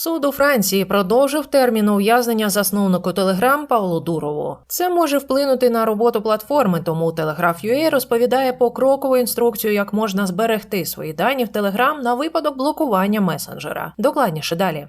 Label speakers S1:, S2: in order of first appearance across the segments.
S1: Суд у Франції продовжив термін ув'язнення засновнику Телеграм Павлу Дурову. Це може вплинути на роботу платформи, тому Telegraph.ua розповідає покрокову інструкцію, як можна зберегти свої дані в Телеграм на випадок блокування месенджера. Докладніше далі.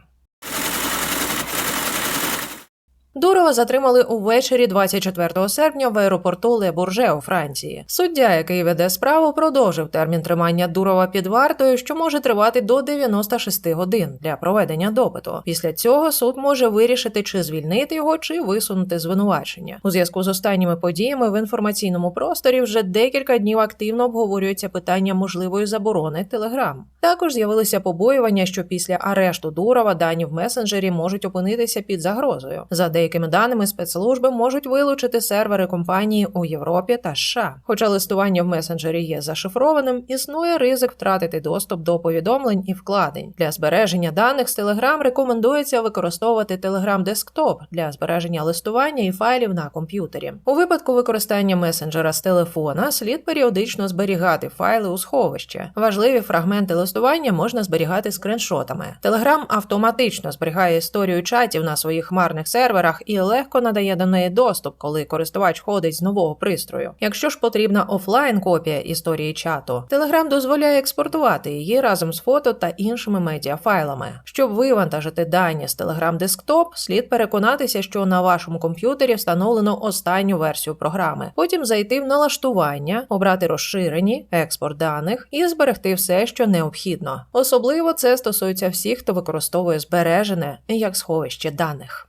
S1: Дурова затримали увечері 24 серпня в аеропорту Ле Бурже у Франції. Суддя, який веде справу, продовжив термін тримання Дурова під вартою, що може тривати до 96 годин для проведення допиту. Після цього суд може вирішити, чи звільнити його, чи висунути звинувачення. У зв'язку з останніми подіями в інформаційному просторі вже декілька днів активно обговорюється питання можливої заборони Телеграм. Також з'явилися побоювання, що після арешту Дурова дані в месенджері можуть опинитися під загрозою. За деякими даними спецслужби можуть вилучити сервери компанії у Європі та США. Хоча листування в месенджері є зашифрованим, існує ризик втратити доступ до повідомлень і вкладень. Для збереження даних з Telegram рекомендується використовувати Telegram Desktop для збереження листування і файлів на комп'ютері. У випадку використання месенджера з телефона слід періодично зберігати файли у сховище. Важливі фрагменти листування можна зберігати скриншотами. Telegram автоматично зберігає історію чатів на своїх хмарних серверах і легко надає до неї доступ, коли користувач ходить з нового пристрою. Якщо ж потрібна офлайн копія історії чату, Telegram дозволяє експортувати її разом з фото та іншими медіафайлами. Щоб вивантажити дані з Telegram Desktop, слід переконатися, що на вашому комп'ютері встановлено останню версію програми. Потім зайти в налаштування, обрати розширені, експорт даних і зберегти все, що необхідно. Особливо це стосується всіх, хто використовує збережене як сховище даних.